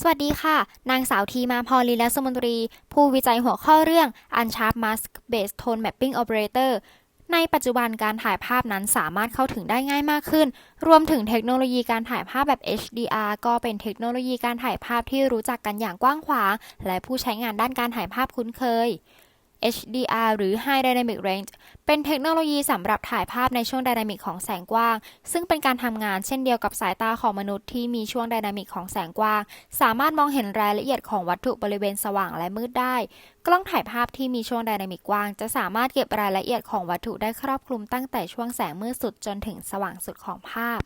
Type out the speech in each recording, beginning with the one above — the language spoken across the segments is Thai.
สวัสดีค่ะ นางสาวทีมาพอลีและสมนตรี ผู้วิจัยหัวข้อเรื่อง Unsharp Mask Based Tone Mapping Operator ในปัจจุบันการถ่ายภาพนั้นสามารถเข้าถึงได้ง่ายมากขึ้น รวมถึงเทคโนโลยีการถ่ายภาพแบบ HDR ก็เป็นเทคโนโลยีการถ่ายภาพที่รู้จักกันอย่างกว้างขวาง และผู้ใช้งานด้านการถ่ายภาพคุ้นเคย HDR หรือ High Dynamic Range เป็นเทคโนโลยีสำหรับถ่ายภาพในช่วงไดนามิกของแสงกว้าง ซึ่งเป็นการทำงานเช่นเดียวกับสายตาของมนุษย์ที่มีช่วงไดนามิกของแสงกว้าง สามารถมองเห็นรายละเอียดของวัตถุบริเวณสว่างและมืดได้ กล้องถ่ายภาพที่มีช่วงไดนามิกกว้าง จะสามารถเก็บรายละเอียดของวัตถุได้ครอบคลุมตั้งแต่ช่วงแสงมืดสุดจนถึงสว่างสุดของภาพ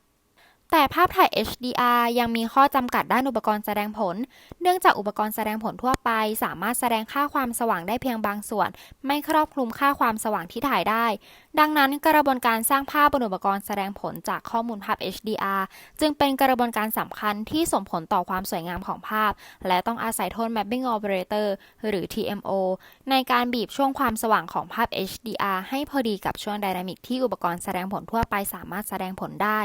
แต่ภาพถ่าย HDR ยังมีข้อจำกัดด้านอุปกรณ์แสดงผล เนื่องจากอุปกรณ์แสดงผลทั่วไป สามารถแสดงค่าความสว่างได้เพียงบางส่วน ไม่ครอบคลุมค่าความสว่างที่ถ่ายได้ ดังนั้นกระบวนการสร้างภาพบนอุปกรณ์แสดงผลจากข้อมูลภาพ HDR จึงเป็นกระบวนการสำคัญที่ส่งผลต่อความสวยงามของภาพ และต้องอาศัย Tone Mapping Operator หรือ TMO ในการบีบช่วงความสว่างของภาพ HDR ให้พอดีกับช่วงไดนามิกที่อุปกรณ์แสดงผลทั่วไปสามารถแสดงผลได้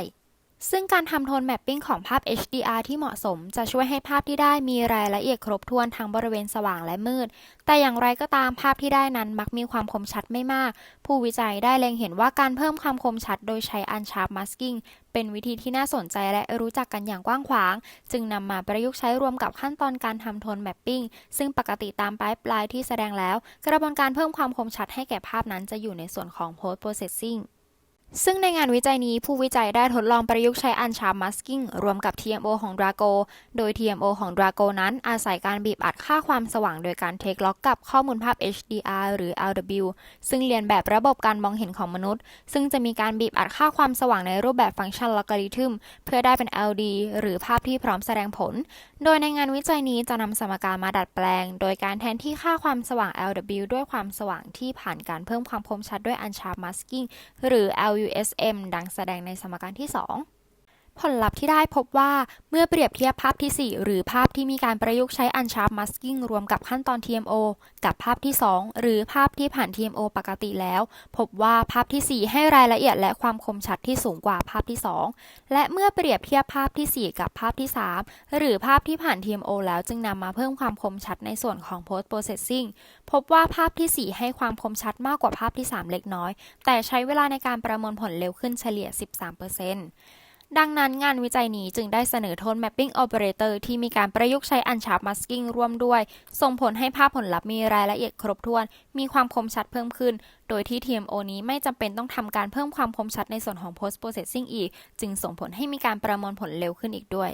ซึ่งการทำโทนแมปปิ้งของภาพ HDR ที่เหมาะสม จะช่วยให้ภาพที่ได้มีรายละเอียดครบถ้วนทั้งบริเวณสว่างและมืด แต่อย่างไรก็ตามภาพที่ได้นั้นมักมีความคมชัดไม่มาก ผู้วิจัยได้เล็งเห็นว่าการเพิ่มความคมชัดโดยใช้ Unsharp Masking เป็นวิธีที่น่าสนใจและรู้จักกันอย่างกว้างขวาง จึงนำมาประยุกต์ใช้รวมกับขั้นตอนการทำโทนแมปปิ้งซึ่งปกติตามไ i ป์ไลน์ที่แสดงแล้ว กระบวนการเพิ่มความคมชัดให้แก่ภาพนั้นจะอยู่ในส่วนของ Post Processing ซึ่งในงานวิจัยนี้ผู้วิจัยได้ทดลองประยุกต์ใช้ Unsharp Masking รวมกับ TMO ของ Drago โดย TMO ของ Drago นั้นอาศัยการบีบอัดค่าความสว่างโดยการเทคล็อกกับข้อมูลภาพ HDR หรือ LW ซึ่งเรียนแบบระบบการมองเห็นของมนุษย์ ซึ่งจะมีการบีบอัดค่าความสว่างในรูปแบบฟังก์ชันลอ g าริทึมเพื่อได้เป็น LD หรือภาพที่พร้อมแสดงผล โดยในงานวิจัยนี้จะนำสมการมาดัดแปลง โดยการแทนที่ค่าความสว่าง LW ด้วยความสว่างที่ผ่านการเพิ่มความคมชัดด้วย Unsharp Masking หรือ L LUSM ดังแสดงในสมการที่ 2 ผลลัพธ์ที่ได้พบว่าเมื่อเปรียบเทียบภาพที่ 4 หรือภาพที่มีการประยุกต์ใช้ Unsharp Masking รวมกับขั้นตอน TMO กับภาพที่ 2 หรือภาพที่ผ่าน TMO ปกติแล้ว พบว่าภาพที่ 4 ให้รายละเอียดและความคมชัดที่สูงกว่าภาพที่ 2 และเมื่อเปรียบเทียบภาพที่ 4 กับภาพที่ 3 หรือภาพที่ผ่าน TMO แล้วจึงนำมาเพิ่มความคมชัดในส่วนของ Post Processing พบว่าภาพที่ 4 ให้ความคมชัดมากกว่าภาพที่ 3 เล็กน้อย แต่ใช้เวลาในการประมวลผลเร็วขึ้นเฉลี่ย 13% ดังนั้นงานวิจัยนี้จึงได้เสนอโทน Mapping Operator ที่มีการประยุกต์ใช้ Unsharp Masking ร่วมด้วย ส่งผลให้ภาพผลลัพธ์มีรายละเอียดครบถ้วน มีความคมชัดเพิ่มขึ้น โดยที่ TMO นี้ไม่จำเป็นต้องทำการเพิ่มความคมชัดในส่วนของ Post Processing อีก จึงส่งผลให้มีการประมวลผลเร็วขึ้นอีกด้วย